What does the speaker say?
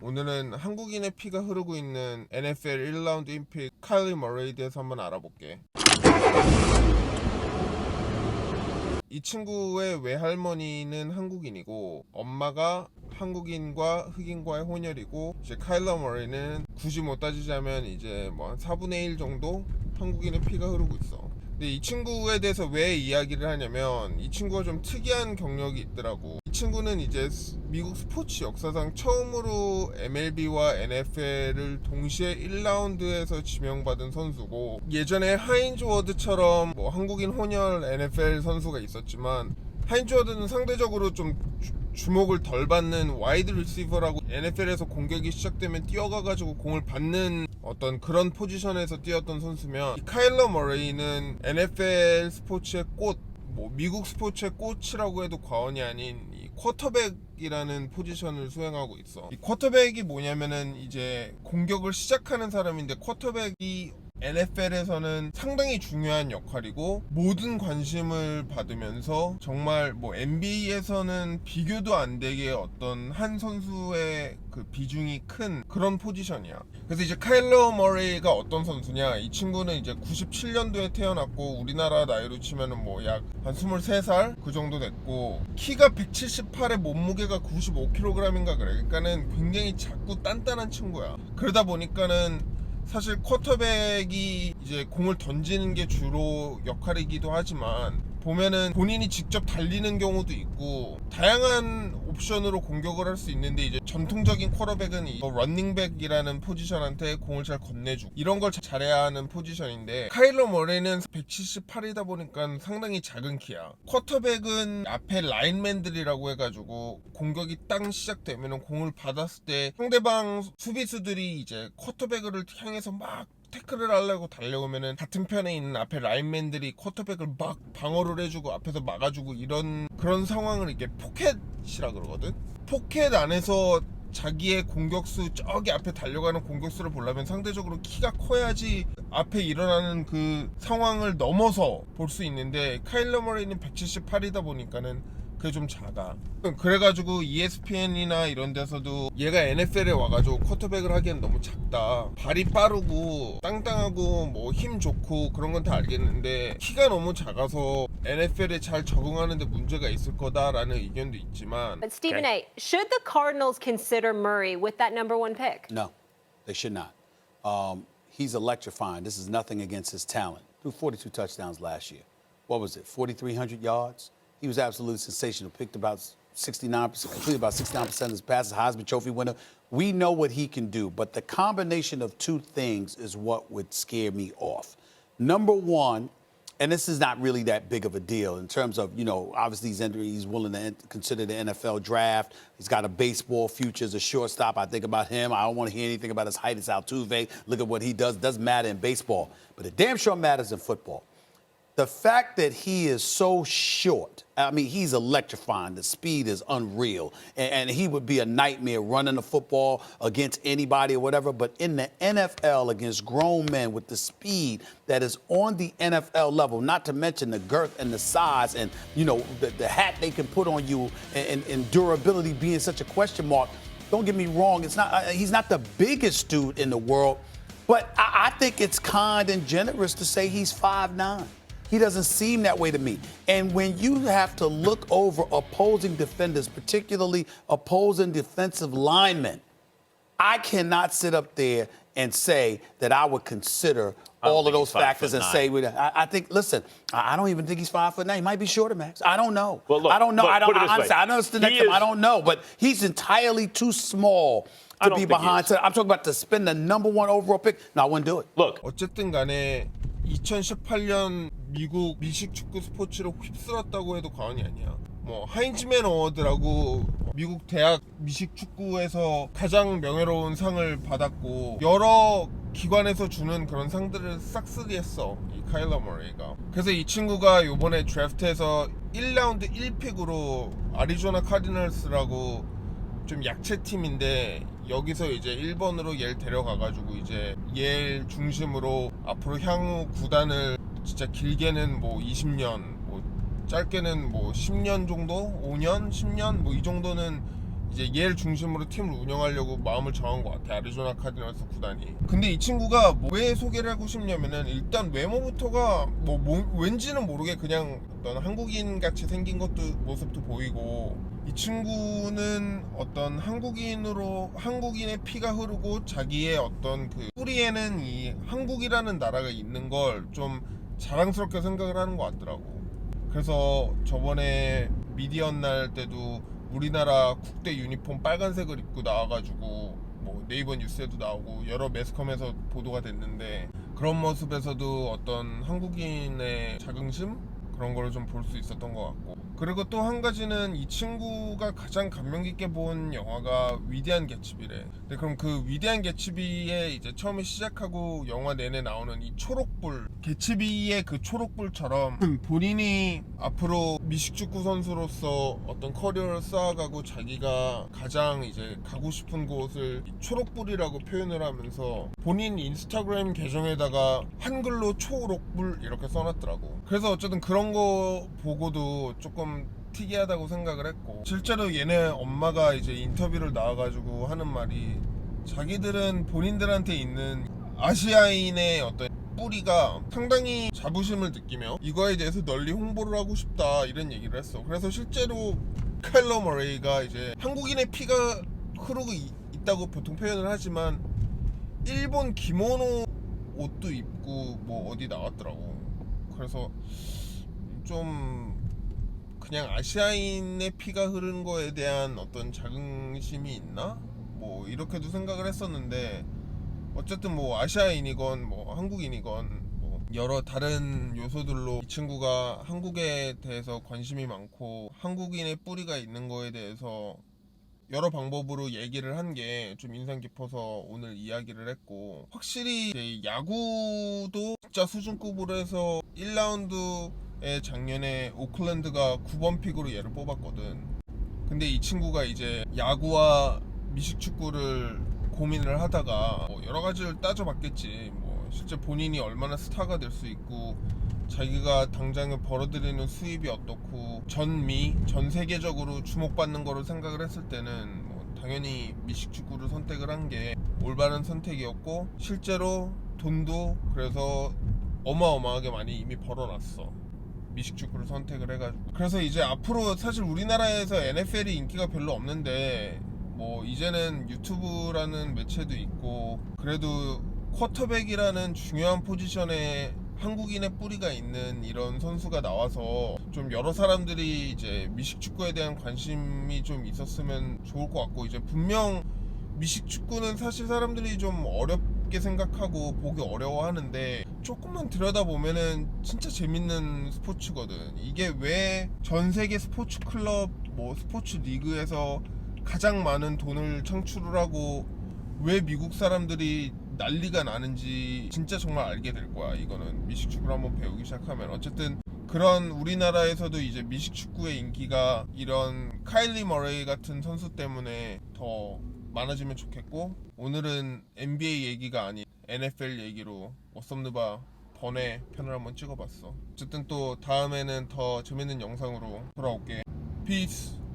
오늘은 한국인의 피가 흐르고 있는 NFL 1라운드 임픽 카일리 머레이에 대해서 한번 알아볼게. 이 친구의 외할머니는 한국인이고 엄마가 한국인과 흑인과의 혼혈이고 이제 카일러 머레이는 굳이 못 따지자면 이제 뭐 한 4분의 1 정도 한국인의 피가 흐르고 있어. 근데 이 친구에 대해서 왜 이야기를 하냐면 이 친구가 좀 특이한 경력이 있더라고. 이 친구는 이제 스- 미국 스포츠 역사상 처음으로 MLB와 NFL을 동시에 1라운드에서 지명받은 선수고 예전에 하인즈 워드처럼 뭐 한국인 혼혈 NFL 선수가 있었지만 하인즈 워드는 상대적으로 좀 주- 주목을 덜 받는 와이드 리시버라고 NFL에서 공격이 시작되면 뛰어가가지고 공을 받는 어떤 그런 포지션에서 뛰었던 선수면 이 카일러 머레이는 NFL 스포츠의 꽃, 뭐 미국 스포츠의 꽃이라고 해도 과언이 아닌 이 쿼터백이라는 포지션을 수행하고 있어. 이 쿼터백이 뭐냐면은 이제 공격을 시작하는 사람인데 쿼터백이 NFL에서는 상당히 중요한 역할이고 모든 관심을 받으면서 정말 뭐 NBA에서는 비교도 안 되게 어떤 한 선수의 그 비중이 큰 그런 포지션이야. 그래서 이제 카일러 머레이가 어떤 선수냐? 이 친구는 이제 97년도에 태어났고 우리나라 나이로 치면은 뭐 약 한 23살 그 정도 됐고 키가 178에 몸무게가 95kg인가 그래. 그러니까는 굉장히 작고 단단한 친구야. 그러다 보니까는 사실 쿼터백이 이제 공을 던지는 게 주로 역할이기도 하지만 보면은 본인이 직접 달리는 경우도 있고 다양한 옵션으로 공격을 할 수 있는데 이제 전통적인 쿼터백은 이 런닝백이라는 포지션한테 공을 잘 건네주고 이런 걸 잘해야 하는 포지션인데 카일러 머레는 178이다 보니까 상당히 작은 키야. 쿼터백은 앞에 라인맨들이라고 해가지고 공격이 딱 시작되면은 공을 받았을 때 상대방 수비수들이 이제 쿼터백을 향해서 막 태클을 하려고 달려오면은 같은 편에 있는 앞에 라인맨들이 쿼터백을 막 방어를 해주고 앞에서 막아주고 이런 그런 상황을 이게 포켓이라 그러거든. 포켓 안에서 자기의 공격수 저기 앞에 달려가는 공격수를 보려면 상대적으로 키가 커야지 앞에 일어나는 그 상황을 넘어서 볼 수 있는데 카일러 머레이는 178이다 보니까는 그게 좀 작아. 그래가지고 E ESPN이나 이런 데서도 얘가 NFL에 와가지고 쿼터백을 하기엔 너무 작다. 발이 빠르고 땅땅하고 뭐 힘 좋고 그런 건 다 알겠는데 키가 너무 작아서 NFL에 잘 적응하는데 문제가 있을 거다라는 의견도 있지만 But Stephen A, should the Cardinals consider Murray with that number one pick? No, they should not. Um, he's electrifying. This is nothing against his talent. Threw 42 touchdowns last year. What was it? 4,300 yards. He was absolutely sensational. Picked about 69%, completed about 69% of his passes. Heisman Trophy winner. We know what he can do, but the combination of two things is what would scare me off. Number one, and this is not really that big of a deal in terms of, you know, obviously he's, entering, he's willing to consider the NFL draft. He's got a baseball future as a shortstop. I think about him. I don't want to hear anything about his height. It's Altuve. Look at what he does. Doesn't matter in baseball, but it damn sure matters in football. The fact that he is so short, I mean, he's electrifying. The speed is unreal. And, and he would be a nightmare running the football against anybody or whatever. But in the NFL, against grown men with the speed that is on the NFL level, not to mention the girth and the size and, you know, the, the hat they can put on you and, and, durability being such a question mark. Don't get me wrong, it's not, uh, he's not the biggest dude in the world, but I, I think it's kind and generous to say he's 5'9. He doesn't seem that way to me. And when you have to look over opposing defenders, particularly opposing defensive linemen, I cannot sit up there and say that I would consider I don't all of think those he's five factors foot and nine. say, with- I, I think, listen, I I don't even think he's five foot nine. He might be shorter, Max. I don't know. Well, look, I don't know. look, I don't. put it this I, honestly, way. I know it's the next He time. I is- don't know, but he's entirely too small I to don't be think he behind. is. To, I'm talking about to spend the number one overall pick. No, I wouldn't do it. Look, 어쨌든 간에 2018년 미국 미식 축구 스포츠를 휩쓸었다고 해도 과언이 아니야. 뭐 하인즈맨 어워드라고 미국 대학 미식 축구에서 가장 명예로운 상을 받았고 여러 기관에서 주는 그런 상들을 싹쓸이 했어 이 카일러 머레이가 그래서 이 친구가 요번에 드래프트에서 1라운드 1픽으로 아리조나 카디널스라고 좀 약체 팀인데 여기서 이제 1번으로 얘를 데려가가지고 이제 얘 중심으로 앞으로 향후 구단을 진짜 길게는 뭐 20년 뭐 짧게는 뭐 10년 정도? 5년? 10년? 뭐 이 정도는 이제 얘를 중심으로 팀을 운영하려고 마음을 정한 것 같아 아리조나 카디널스 구단이. 근데 이 친구가 뭐 왜 소개를 하고 싶냐면은 일단 외모부터가 뭐, 뭐 왠지는 모르게 그냥 어떤 한국인 같이 생긴 것도 모습도 보이고 이 친구는 어떤 한국인으로 한국인의 피가 흐르고 자기의 어떤 그 뿌리에는 이 한국이라는 나라가 있는 걸 좀 자랑스럽게 생각을 하는 것 같더라고. 그래서 저번에 미디언 날 때도 우리나라 국대 유니폼 빨간색을 입고 나와가지고 뭐 네이버 뉴스에도 나오고 여러 매스컴에서 보도가 됐는데 그런 모습에서도 어떤 한국인의 자긍심 그런 거를 좀볼 수 있었던 것 같고 그리고 또 한 가지는 이 친구가 가장 감명 깊게 본 영화가 위대한 개츠비래. 근데 그럼 그 위대한 개츠비에 이제 처음에 시작하고 영화 내내 나오는 이 초록불 개츠비의 그 초록불처럼 본인이 앞으로 미식축구 선수로서 어떤 커리어를 쌓아가고 자기가 가장 이제 가고 싶은 곳을 이 초록불이라고 표현을 하면서 본인 인스타그램 계정에다가 한글로 초록불 이렇게 써놨더라고. 그래서 어쨌든 그런 거 보고도 조금 특이하다고 생각을 했고 실제로 얘네 엄마가 이제 인터뷰를 나와가지고 하는 말이 자기들은 본인들한테 있는 아시아인의 어떤 뿌리가 상당히 자부심을 느끼며 이거에 대해서 널리 홍보를 하고 싶다 이런 얘기를 했어. 그래서 실제로 칼러 머레이가 이제 한국인의 피가 흐르고 이- 있다고 보통 표현을 하지만 일본 기모노 옷도 입고 뭐 어디 나왔더라고. 그래서 좀 그냥 아시아인의 피가 흐르는 거에 대한 어떤 자긍심이 있나? 뭐 이렇게도 생각을 했었는데 어쨌든 뭐 아시아인이건 뭐 한국인이건 뭐 여러 다른 요소들로 이 친구가 한국에 대해서 관심이 많고 한국인의 뿌리가 있는 거에 대해서 여러 방법으로 얘기를 한 게 좀 인상 깊어서 오늘 이야기를 했고 확실히 야구도 진짜 수준급으로 해서 1라운드에 작년에 오클랜드가 9번 픽으로 얘를 뽑았거든. 근데 이 친구가 이제 야구와 미식축구를 고민을 하다가 뭐 여러 가지를 따져봤겠지. 뭐 실제 본인이 얼마나 스타가 될 수 있고 자기가 당장에 벌어들이는 수입이 어떻고 전미 전 세계적으로 주목받는 거를 생각을 했을 때는 뭐 당연히 미식축구를 선택을 한 게 올바른 선택이었고 실제로 돈도 그래서 어마어마하게 많이 이미 벌어놨어. 미식축구를 선택을 해가지고. 그래서 이제 앞으로 사실 우리나라에서 NFL이 인기가 별로 없는데 뭐 이제는 유튜브라는 매체도 있고 그래도 쿼터백이라는 중요한 포지션에 한국인의 뿌리가 있는 이런 선수가 나와서 좀 여러 사람들이 이제 미식축구에 대한 관심이 좀 있었으면 좋을 것 같고 이제 분명 미식축구는 사실 사람들이 좀 어렵게 생각하고 보기 어려워하는데 조금만 들여다보면은 진짜 재밌는 스포츠거든. 이게 왜 전 세계 스포츠 클럽 뭐 스포츠 리그에서 가장 많은 돈을 창출을 하고 왜 미국 사람들이 난리가 나는지 진짜 정말 알게 될 거야. 이거는 미식축구를 한번 배우기 시작하면 어쨌든 그런 우리나라에서도 이제 미식축구의 인기가 이런 카일리 머레이 같은 선수 때문에 더 많아지면 좋겠고 오늘은 NBA 얘기가 아닌 NFL 얘기로 워썸느바 번외 편을 한번 찍어봤어. 어쨌든 또 다음에는 더 재밌는 영상으로 돌아올게. 피스.